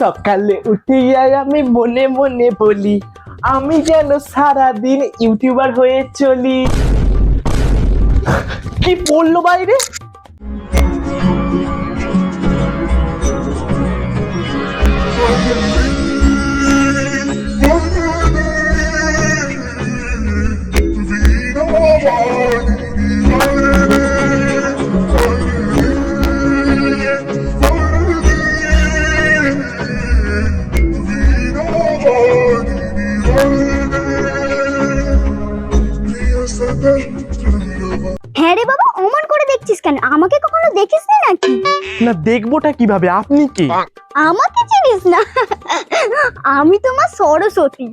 সকালে উঠে যাই আমি মনে মনে বলি, আমি যেন সারাদিন ইউটিউবার হয়ে চলি। কি বলল বাইরে? হ্যাঁ রে বাবা অমন করে দেখছিস কেন? আমাকে কখনো দেখিস না নাকি? না দেখবোটা কীভাবে? আপনি কি? আমাকে চিনিস না? আমি তোমার সরস্বতী।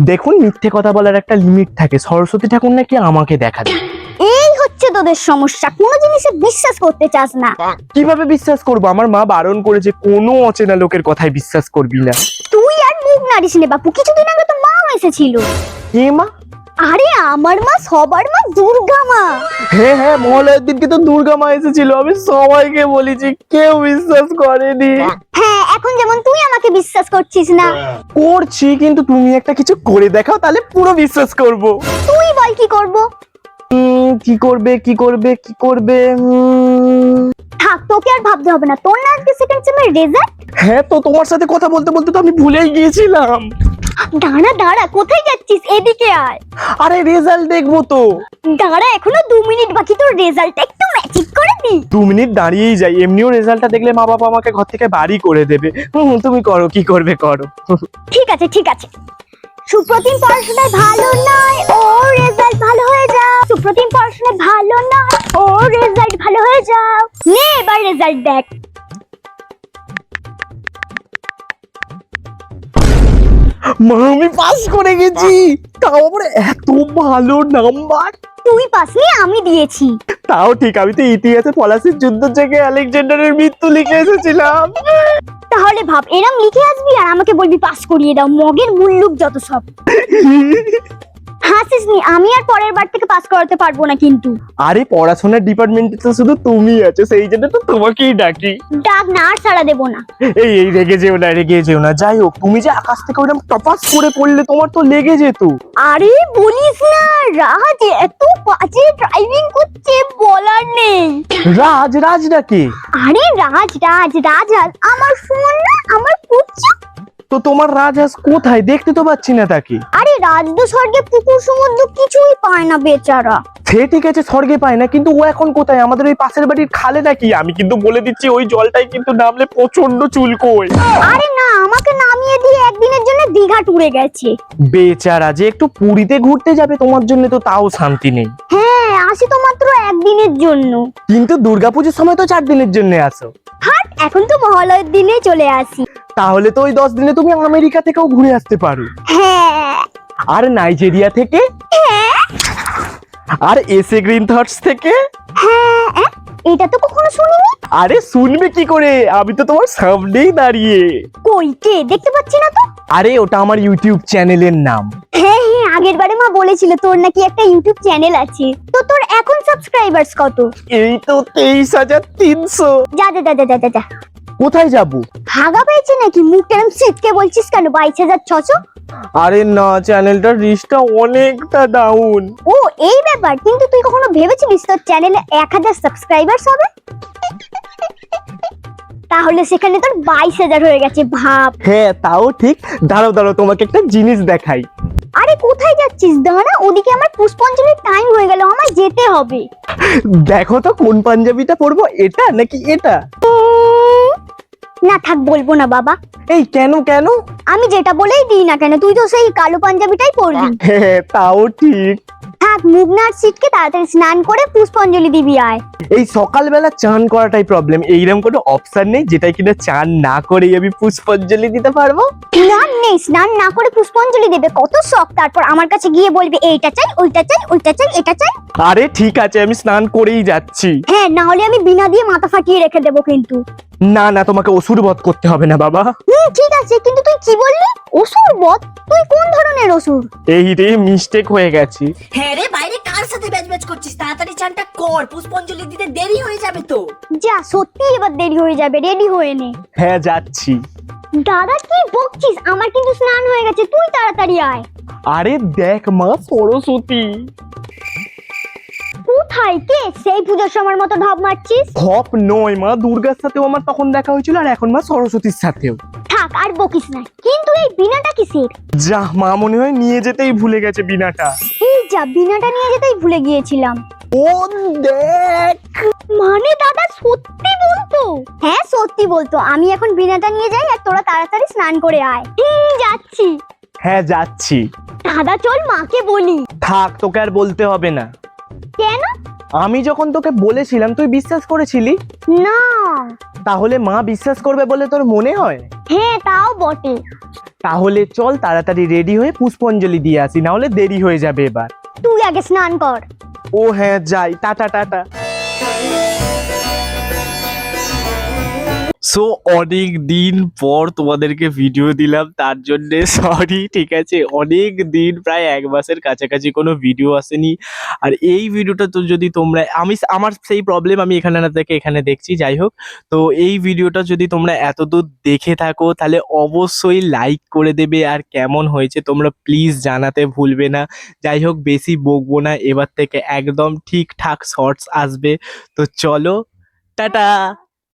দেখুন মিথ্যে কথা বলার একটা লিমিট থাকে। সরস্বতী ঠাকুর নাকি আমাকে দেখা দেয় তোদের সমস্যা। কোনো জিনিসে বিশ্বাস করতে চাস না। কীভাবে বিশ্বাস করব? আমার মা বারণ করেছে কোনো অচেনা লোকের কথায় বিশ্বাস করবি না। তুই আর মুখ নাড়িস নে বাপু কিছুদিন আগে তো মাও এসেছিল। কে মা? আরে আমার মা সবার মা দুর্গা মা। হ্যাঁ হ্যাঁ মহালয়ের দিনকে তো দুর্গা মা এসেছিল। আমি সবাইকে বলেছি কেউ বিশ্বাস করেনি। হ্যাঁ এখন যেমন তুই আমাকে বিশ্বাস করছিস না। করছি কিন্তু তুমি একটা কিছু করে দেখাও তাহলে পুরো বিশ্বাস করব। তুই বল কি করব? কি করবে কি করবে কি করবে থাক তোকে আর ভাবতে হবে না। তোর না আজকে সেকেন্ড সেমের রেজাল্ট হ্যাঁ তো তোমার সাথে কথা বলতে বলতে তো আমি ভুলেই গিয়েছিলাম। দাঁড়া দাঁড়া কোথায় যাচ্ছিস? এদিকে আয়। আরে রেজাল্ট দেখব তো। দাঁড়া এখনও দু মিনিট বাকি তোর রেজাল্ট একটু ম্যাচিক করে দি। দু মিনিট দাঁড়িয়েই যাই এমনিও রেজাল্টটা দেখলে মা বাবা আমাকে ঘর থেকে বাড়ি করে দেবে। হুম তুমি করো কি করবে করো। ঠিক আছে ঠিক আছে। সুপ্রতিম পড়াশোনায় ভালো নয় ও রেজাল্ট ভালো হয়ে যাও। সুপ্রতিম পড়াশোনায় ভালো নয় ও রেজাল্ট ভালো হয়ে যাও। নে এবার রেজাল্ট দেখ। মা আমি পাস করে গেছি। তাও আবার এত ভালো নাম্বার তুই পাসনি আমি দিয়েছি। তাও ঠিক আমি তো ইতিহাসে পলাশির যুদ্ধ থেকে আলেকজান্ডারের মৃত্যু লিখে এসেছিলাম। তাহলে ভাব, এরম লিখে আসবি আর আমাকে বলবি, পাস করিয়ে দাও, মগের মুল্লুক যত সব। হাসিস নি? আমি আর পরের বার থেকে পাস করাতে পারব না কিন্তু। আরে পড়াশোনার ডিপার্টমেন্টে তো শুধু তুমি আছো সেই জন্য তো তোমাকেই ডাকি। ডাক না আর ছাড়া দেবো না। এই এই রেগে যেও না রেগে যেও না। যাই হোক তুমি যে আকাশ থেকে ওরকম টপাস করে পড়লে তোমার তো লেগে যেত। আরে বলিস না রাজ এত বাজে ড্রাইভিং করছে বলার নেই। রাজ রাজ ডাকে। আরে রাজ রাজ রাজ রাজ আমার ফোন না আমার পুচ্চা তো তোমার রাজহাঁস কোথায়? দেখতে তো পাচ্ছি না তাকে। আরে রাজ তো স্বর্গে পুকুর সমুদ্র কিছুই পায় না বেচারা। সে ঠিক আছে স্বর্গে পায় না কিন্তু ও এখন কোথায়? আমাদের ওই পাশের বাড়ির খালে নাকি? আমি কিন্তু বলে দিচ্ছি ওই জলটাই কিন্তু নামলে প্রচণ্ড চুলকোয়। আরে না আমাকে নামিয়ে দিয়ে একদিনের জন্য দীঘা টুরে গেছে। বেচারা যে একটু পুরীতে ঘুরতে যাবে তোমার জন্য তো তাও শান্তি নেই। হ্যাঁ আসি তো মাত্র একদিনের জন্য। কিন্তু দুর্গাপুজোর সময় তো চার দিনের জন্য আসো। হাট এখন তো মহালয়ের দিনে চলে আসি। তাহলে তো ওই দশ দিনে তুমি আমেরিকা থেকেও ঘুরে আসতে পারো। হ্যাঁ আর নাইজেরিয়া থেকে? আর এসে গ্রিন থটস থেকে? এটা তো কখনো শুনিনি। আরে শুনবে কি করে? আমি তো তোমার সামনেই দাঁড়িয়ে। কই কে? দেখতে পাচ্ছি না তো। আরে ওটা আমার ইউটিউব চ্যানেলের নাম। হ্যাঁ হ্যাঁ আগের বারে মা বলেছিল তোর নাকি একটা ইউটিউব চ্যানেল আছে। তো তোর এখন সাবস্ক্রাইবার্স কত? এই তো তেইশ হাজার তিনশো। যা যা যা যা, যা যা। কোথায় যাব? ভাগা পেয়েছে নাকি? মুখ কেরম সিটকে বলছিস কেন? বাইশ হাজার ছশো? আরে না চ্যানেলটার রিচটা অনেকটা ডাউন ও এই ব্যাপার। কিন্তু তুই কখনো ভেবেছিলিস তোর চ্যানেলে এক হাজার সাবস্ক্রাইবার্স হবে? তাহলে সেখানে তোর বাইশ হাজার হয়ে গেছে ভাব। হ্যাঁ তাও ঠিক। দাঁড়াও দাঁড়াও তোমাকে একটা জিনিস দেখাই। আরে কোথায় যাচ্ছিস? দাঁড়া ওদিকে আমার পুষ্পাঞ্জলির টাইম হয়ে গেল আমার যেতে হবে। দেখো তো কোন পাঞ্জাবিটা পরবো এটা নাকি এটা? না থাক বলব না বাবা। এই কেন কেন? আমি যেটা বলেই দিই না কেন তুই তো সেই কালো পাঞ্জাবিটাই পরবি। হ্যাঁ তাও ঠিক। থাক মুখ সিটকে তাড়াতাড়ি স্নান করে পুষ্পাঞ্জলি দিবি আয়। এই সকালবেলা চান করাটাই প্রবলেম এইরকম কোনো অপশন নেই যেটা কিনা চান না করেই আমি পুষ্পাঞ্জলি দিতে পারব? স্নান নেই স্নান না করে পুষ্পাঞ্জলি দেবে। কত শখ। তারপর আমার কাছে গিয়ে বলবে এইটা চাই ওইটা চাই ওইটা চাই এটা চাই। আরে ঠিক আছে আমি স্নান করেই যাচ্ছি। হ্যাঁ না হলে আমি বিনা দিয়ে মাথা ফাটিয়ে রেখে দেবো কিন্তু। না না তোমাকে অসুর বধ করতে হবে না বাবা। হুম ঠিক আছে কিন্তু তুই কি বললি? অসুর বধ? তুই কোন ধরনের অসুর এই রে মিস্টেক হয়ে গেছে। হ্যাঁ রে কার সাথে ব্যাচ ব্যাচ করছিস? তাড়াতাড়ি চানটা কর পুষ্পাঞ্জলি দিতে দেরি হয়ে যাবে তো। যা সত্যি এবার দেরি হয়ে যাবে রেডি হয়ে নে। হ্যাঁ যাচ্ছি। দাদা কি বকছিস? আমার কিন্তু স্নান হয়ে গেছে তুই তাড়াতাড়ি আয়। আরে দেখ মা সরস্বতী। কোথায়? কে? সেই পুজোর সময় মতো ঢপ মারছিস? হপ নয় মা দুর্গার সাথেও আমার তখন দেখা হয়েছিল আর এখন মা সরস্বতীর সাথেও। থাক আর বকিস না। কিন্তু এই বিনাটা কিসের? যা মা মনে হয় নিয়ে যেতেই ভুলে গেছে বিনাটা। যা বিনাটা নিয়ে যেতেই ভুলে গিয়েছিলাম। ও দেখ। মানে দাদা সত্যি বলতো? হ্যাঁ সত্যি বলতো। আমি এখন বিনাটা নিয়ে যাই আর তোরা তাড়াতাড়ি স্নান করে আয়। হুম যাচ্ছি। হ্যাঁ যাচ্ছি। দাদা চল মাকে বলি। থাক তোকে আর বলতে হবে না। কেন? আমি যখন তোকে বলেছিলাম তুই বিশ্বাস করেছিলি? না। তাহলে মা বিশ্বাস করবে বলে তোর মনে হয়? হ্যাঁ তাও বটে। তাহলে চল তাড়াতাড়ি রেডি হয়ে পুষ্পঞ্জলি দিয়ে আসি না হলে দেরি হয়ে যাবে এবার। তুই আগে স্নান কর। ও হ্যাঁ যাই টাটা টাটা। সো অনেক দিন পর তোমাদেরকে ভিডিও দিলাম, তার জন্যে সরি ঠিক আছে? অনেক দিন প্রায় এক মাসের কাছাকাছি কোনো ভিডিও আসেনি। আর এই ভিডিওটা তো যদি তোমরা, আমি আমার সেই প্রবলেম আমি এখানে না থেকে এখানে দেখছি, যাই হোক। তো এই ভিডিওটা যদি তোমরা এতদূর দেখে থাকো, তাহলে অবশ্যই লাইক করে দেবে। আর কেমন হয়েছে তোমরা প্লিজ জানাতে ভুলবে না। যাই হোক, বেশি বকবো না। এবার থেকে একদম ঠিকঠাক শর্টস আসবে। তো চলো, টাটা!